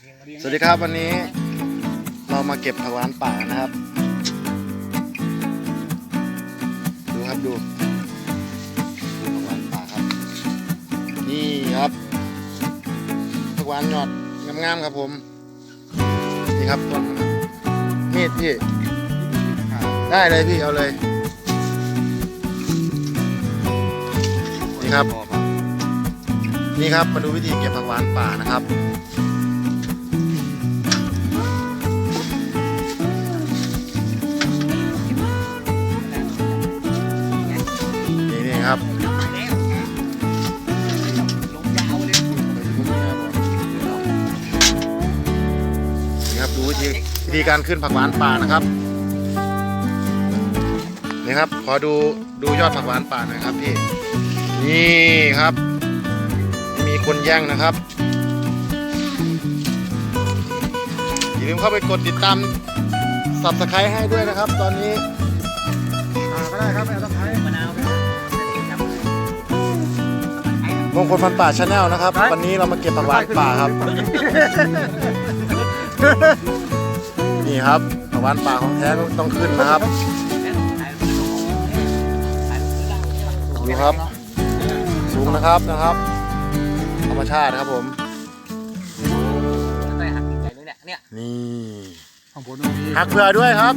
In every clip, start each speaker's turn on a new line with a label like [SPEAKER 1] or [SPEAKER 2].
[SPEAKER 1] สวัสดีครับวันนี้เรามาเก็บผักหวานป่านะครับ ดูครับดูดูผักหวานป่าครับ นี่ครับผักหวานหยอดงามๆครับผม นี่ครับต้นมันมีดพี่ได้เลยพี่เอาเลยนี่ครับ นี่ครับมาดูวิธีเก็บผักหวานป่านะครับ ครับดูวิธีวิธีการขึ้นผักหวานป่านะครับนี่ครับขอดูดูยอดผักหวานป่าหน่อยครับพี่นี่ครับ มีคนแย่งนะครับอย่าลืมเข้าไปกดติดตามสับสไครให้ด้วยนะครับ ตอนนี้อ่าก็ได้ครับไม่ต้องใช้
[SPEAKER 2] มะนาว
[SPEAKER 1] มงคลพันธุ์ป่าชาแนลนะครับ วันนี้เรามาเก็บผักหวานป่าครับ นี่ครับผักหวานป่าของแท้ต้องขึ้นนะครับดูครับ สูงนะครับนะครับ ธรรมชาติครับผม
[SPEAKER 2] เนี่ย
[SPEAKER 1] นี่
[SPEAKER 3] ข้างบนมันมี
[SPEAKER 1] หักเผื่อด้วยครับ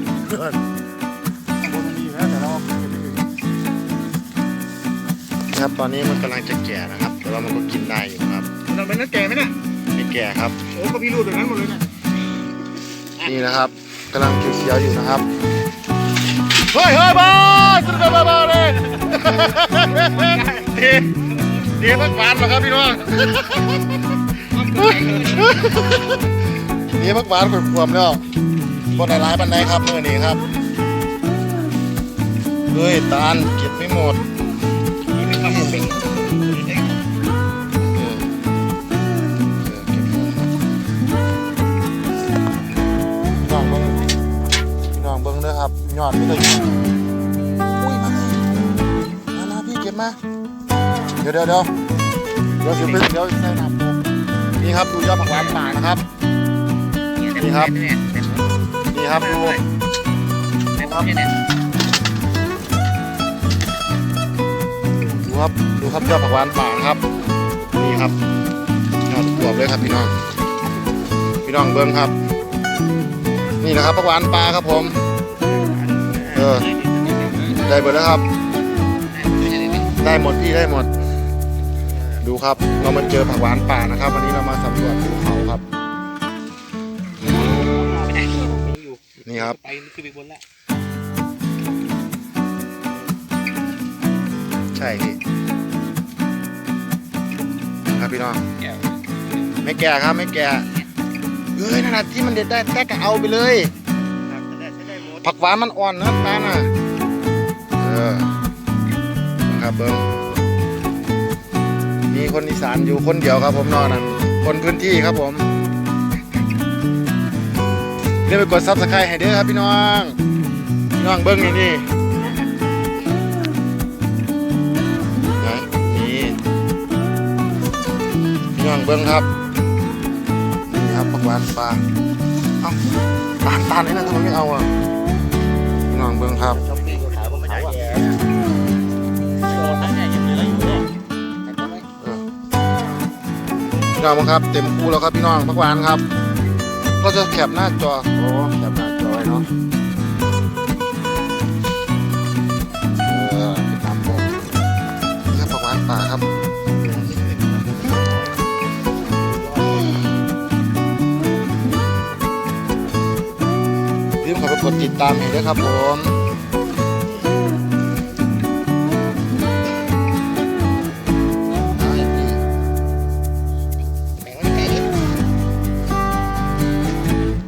[SPEAKER 3] ข้างบนมันมีอยู่แล้วแต่เราเก็บไม่ถึง
[SPEAKER 1] นะครับตอนนี้มันกำลังจะแก่นะครับ แต่ว่ามันก็กินได้อยู่ครับ
[SPEAKER 3] มันเป็นนักแก่ไหมเนี่ย
[SPEAKER 1] ไม่แก่ครับ
[SPEAKER 3] โอ้ก็พี่รูดแบบนั้นหมดเลยเนี่ย
[SPEAKER 1] นี่นะครับกำลังเขียวๆอยู่นะครับเฮ้ยเฮ้ยบ้าสุดยอดบ้าเลยดีดีพักหวานมาครับพี่น้องดีพักหวานขวบๆแล้วบนหลายปันไดครับเมื่อนี้ครับเฮ้ยตาลเก็บไม่หมด
[SPEAKER 3] นี่เป็นความเป็น
[SPEAKER 1] ยอดไม่ได้ยอดอุ้ยมาเลยมามาพี่เก็บมา เดี๋ยวเดี๋ยวเดี๋ยวเดี๋ยวสิไปเดี๋ยวใส่น้ำนี่ครับดูยอดผักหวานป่านะครับ นี่ครับ นี่ครับดูดูครับดูครับยอดผักหวานป่านะครับ นี่ครับยอดรวบเลยครับพี่น้อง พี่น้องเบิ้งครับ นี่นะครับผักหวานปลาครับผม ออ ได้หมดแล้วครับ ได้หมดพี่ได้หมด ดูครับ เรามาเจอผักหวานป่านะครับ วันนี้เรามาสำรวจภูเขาครับ นี่ครับ
[SPEAKER 2] ไปขึ้นไปบนแล้ว
[SPEAKER 1] ใช่พี่ครับพี่น้องไม่แก่ครับไม่แก่เอ้ยนั่นนะที่มันเด็ดได้แตกก็เอาไปเลย ผักหวานมันอ่อนนะตาน่ะเออครับเบิ้งมีคนอีสานอยู่คนเดียวครับผมนอนนั่นคนพื้นที่ครับผมเรียกไปกดซับสไครต์ให้เด้อครับพี่น้องพี่น้องเบิ้งนี่นี่นะนี่พี่น้องเบิ้งครับนี่ครับผักหวานปลาเอ้าตาตาลนี่นะทำไมไม่เอาอะ น้องเบิ้งครับ
[SPEAKER 2] ช้อปปิ้งขายบนมาจากแย่โดนทั้งเนี่ยยังเหลืออยู่เนี่ย
[SPEAKER 1] เออพี่น้องบังครับ เต็มคู่แล้วครับพี่น้องผักหวานครับ ก็จะแคปหน้าจอโอ้แคปหน้าจอไว้เนาะเออติดตามผมนี่ครับผักหวานป่าครับ กดติดตามให้ด้วยครับผม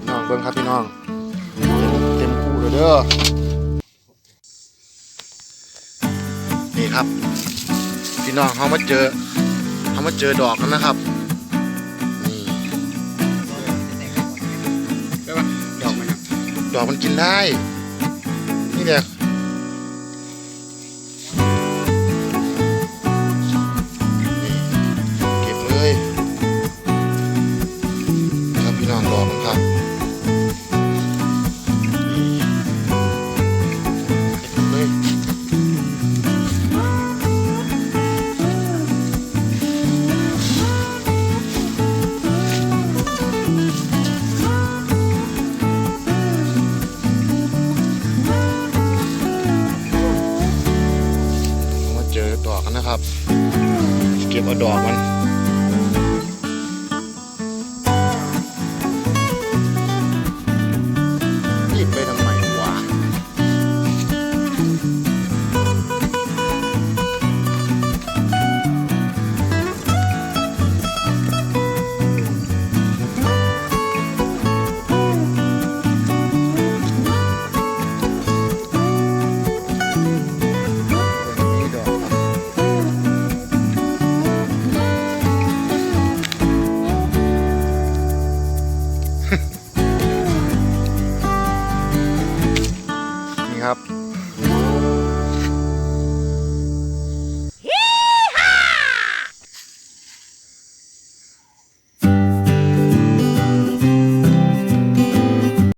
[SPEAKER 1] น้องเบิ้งครับพี่น้อง เต็มคู่เลยเด้อ นี่ครับ พี่น้องเขามาเจอเขามาเจอดอกกันนะครับ
[SPEAKER 3] ดอกมัน
[SPEAKER 1] กินได้ นี่แหละ ครับ เก็บอาดอกมัน